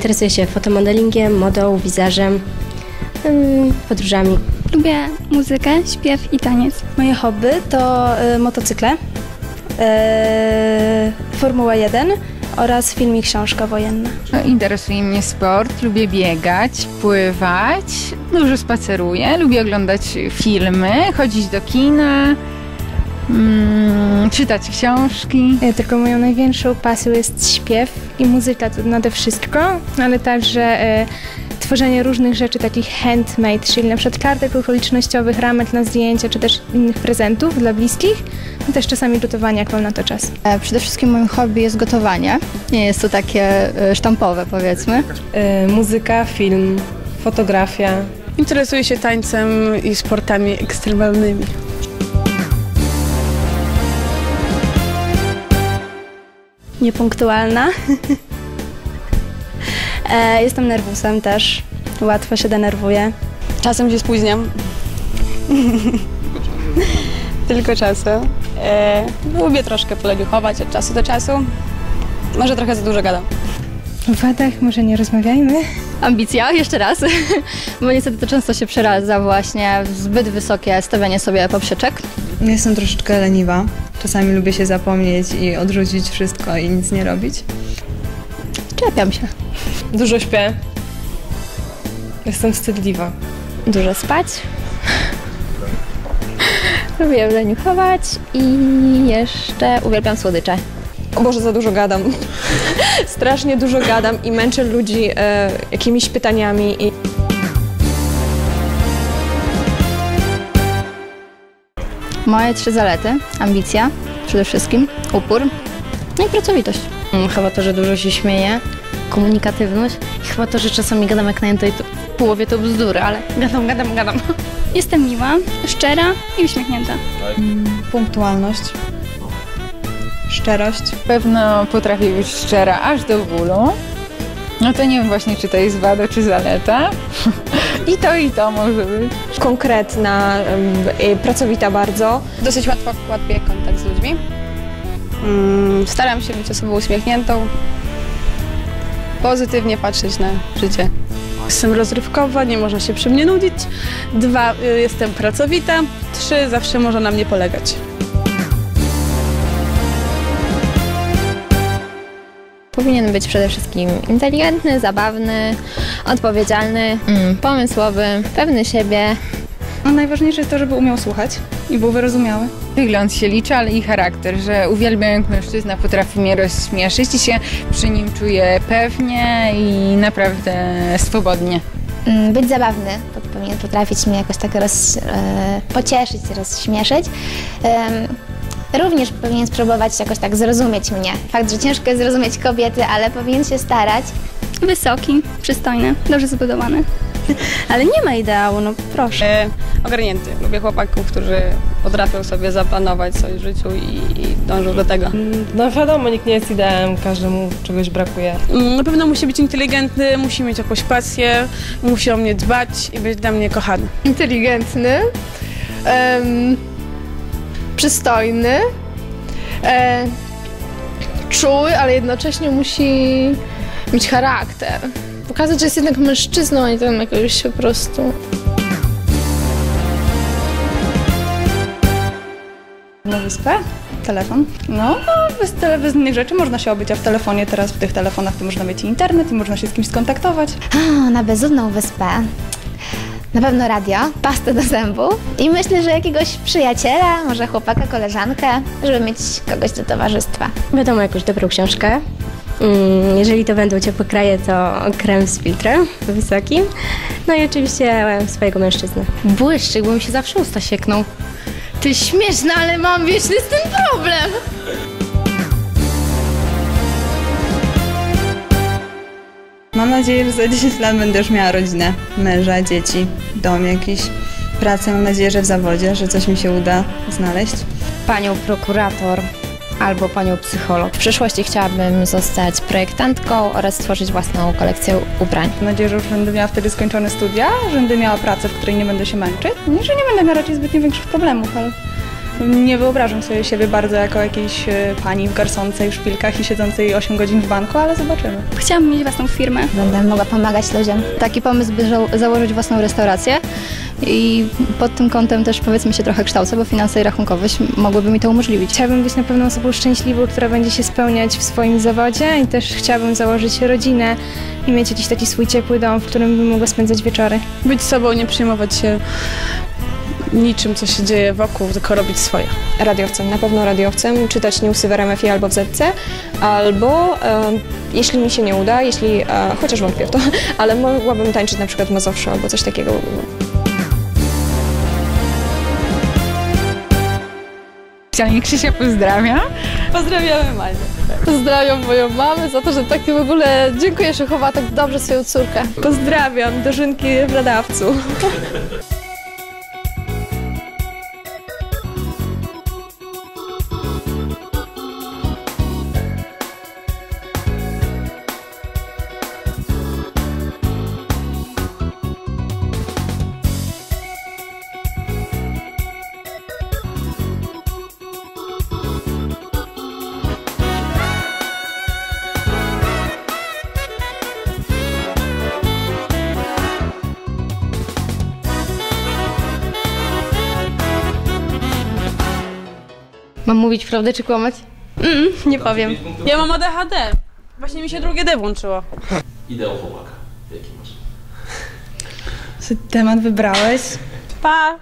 Interesuję się fotomodelingiem, modą, wizażem, ym, podróżami. Lubię muzykę, śpiew i taniec. Moje hobby to y, motocykle, y, Formuła 1 oraz film i książka wojenna. Interesuje mnie sport, lubię biegać, pływać, dużo spaceruję, lubię oglądać filmy, chodzić do kina, mm, czytać książki. Nie, tylko moją największą pasją jest śpiew i muzyka to nade wszystko, ale także y, tworzenie różnych rzeczy takich handmade, czyli na przykład kartek okolicznościowych, ramek na zdjęcia, czy też innych prezentów dla bliskich. No też czasami gotowanie, jak mam na to czas. E, Przede wszystkim moim hobby jest gotowanie. Nie jest to takie e, sztampowe, powiedzmy. E, muzyka, film, fotografia. Interesuję się tańcem i sportami ekstremalnymi. Niepunktualna. e, jestem nerwusem też. Łatwo się denerwuję. Czasem się spóźniam. Tylko czasem. E, lubię troszkę poleniuchować od czasu do czasu. Może trochę za dużo gadam. O wadach może nie rozmawiajmy. Ambicja, jeszcze raz, bo niestety to często się przeradza właśnie w zbyt wysokie stawianie sobie poprzeczek. Jestem troszeczkę leniwa. Czasami lubię się zapomnieć i odrzucić wszystko i nic nie robić. Czepiam się. Dużo śpię. Jestem wstydliwa. Dużo spać. Lubię leniuchować i jeszcze uwielbiam słodycze. O Boże, za dużo gadam. Strasznie dużo gadam i męczę ludzi e, jakimiś pytaniami. I... Moje trzy zalety. Ambicja, przede wszystkim, upór, no i pracowitość. Mm, Chyba to, że dużo się śmieję, komunikatywność i chyba to, że czasami gadam jak najęto i to w połowie to bzdury, ale gadam, gadam, gadam. Jestem miła, szczera i uśmiechnięta. Punktualność. Szczerość. Pewno potrafię być szczera aż do bólu. No to nie wiem właśnie, czy to jest wada, czy zaleta. I to, i to może być. Konkretna, pracowita bardzo. Dosyć łatwo łapię kontakt z ludźmi. Mm, staram się być osobą uśmiechniętą. Pozytywnie patrzeć na życie. Jestem rozrywkowa, nie można się przy mnie nudzić. Dwa, y, jestem pracowita. Trzy, zawsze można na mnie polegać. Powinien być przede wszystkim inteligentny, zabawny, odpowiedzialny, mm, pomysłowy, pewny siebie. No, najważniejsze jest to, żeby umiał słuchać i był wyrozumiały. Wygląd się liczy, ale i charakter, że uwielbiam jak mężczyzna potrafi mnie rozśmieszyć i się przy nim czuję pewnie i naprawdę swobodnie. Mm, Być zabawny, bo powinien potrafić mnie jakoś tak roz, e, pocieszyć, rozśmieszyć. Również powinien spróbować jakoś tak zrozumieć mnie. Fakt, że ciężko jest zrozumieć kobiety, ale powinien się starać. Wysoki, przystojny, dobrze zbudowany. Ale nie ma ideału, no proszę. E, ogarnięty. Lubię chłopaków, którzy potrafią sobie zaplanować coś w życiu i, i dążą do tego. No wiadomo, nikt nie jest ideałem, każdemu czegoś brakuje. Mm, Na pewno musi być inteligentny, musi mieć jakąś pasję, musi o mnie dbać i być dla mnie kochany. inteligentny, em, przystojny, e, czuły, ale jednocześnie musi mieć charakter. Pokazać, że jest jednak mężczyzną, a nie tam jakoś po prostu. Na wyspę? Telefon? No, a bez, tele, bez innych rzeczy można się obyć, a w telefonie teraz, w tych telefonach to można mieć i internet i można się z kimś skontaktować. O, na bezludną wyspę. Na pewno radio, pastę do zębów i myślę, że jakiegoś przyjaciela, może chłopaka, koleżankę, żeby mieć kogoś do towarzystwa. Wiadomo, jakąś dobrą książkę. Mm, Jeżeli to będą ciepłe kraje, to krem z filtrem wysokim. No i oczywiście swojego mężczyznę. Błyszczyk, bo mi się zawsze usta siekną. Ty śmieszna, ale mam wieczny z tym problem. Mam nadzieję, że za 10 lat będę już miała rodzinę, męża, dzieci, dom jakiś, pracę. Mam nadzieję, że w zawodzie, że coś mi się uda znaleźć. Panią prokurator albo panią psycholog. W przyszłości chciałabym zostać projektantką oraz stworzyć własną kolekcję ubrań. Mam nadzieję, że już będę miała wtedy skończone studia, że będę miała pracę, w której nie będę się męczyć i że nie będę miała raczej zbytnio większych problemów, ale Nie wyobrażam sobie siebie bardzo jako jakiejś e, pani w garsonce i w szpilkach i siedzącej 8 godzin w banku, ale zobaczymy. Chciałabym mieć własną firmę. Będę mogła pomagać ludziom. Taki pomysł, by założyć własną restaurację i pod tym kątem też powiedzmy się trochę kształcę, bo finanse i rachunkowość mogłyby mi to umożliwić. Chciałabym być na pewno osobą szczęśliwą, która będzie się spełniać w swoim zawodzie i też chciałabym założyć rodzinę i mieć jakiś taki swój ciepły dom, w którym bym mogła spędzać wieczory. Być sobą, nie przejmować się niczym, co się dzieje wokół, tylko robić swoje. radiowcem, na pewno radiowcem, czytać newsy w RMF albo w ZC, albo e, jeśli mi się nie uda, jeśli, e, chociaż wątpię w to, ale mogłabym tańczyć na przykład w Mazowszu albo coś takiego. Specjalnie Krzysia pozdrawia. Pozdrawiamy Manię. Pozdrawiam moją mamę za to, że tak w ogóle dziękuję, że chowała tak dobrze swoją córkę. Pozdrawiam dożynki w Radawcu. Mam mówić prawdę czy kłamać? Nie powiem. Ja mam ADHD. Właśnie mi się drugie D włączyło. Ideał chłopaka. Jaki masz? Temat wybrałeś? Pa!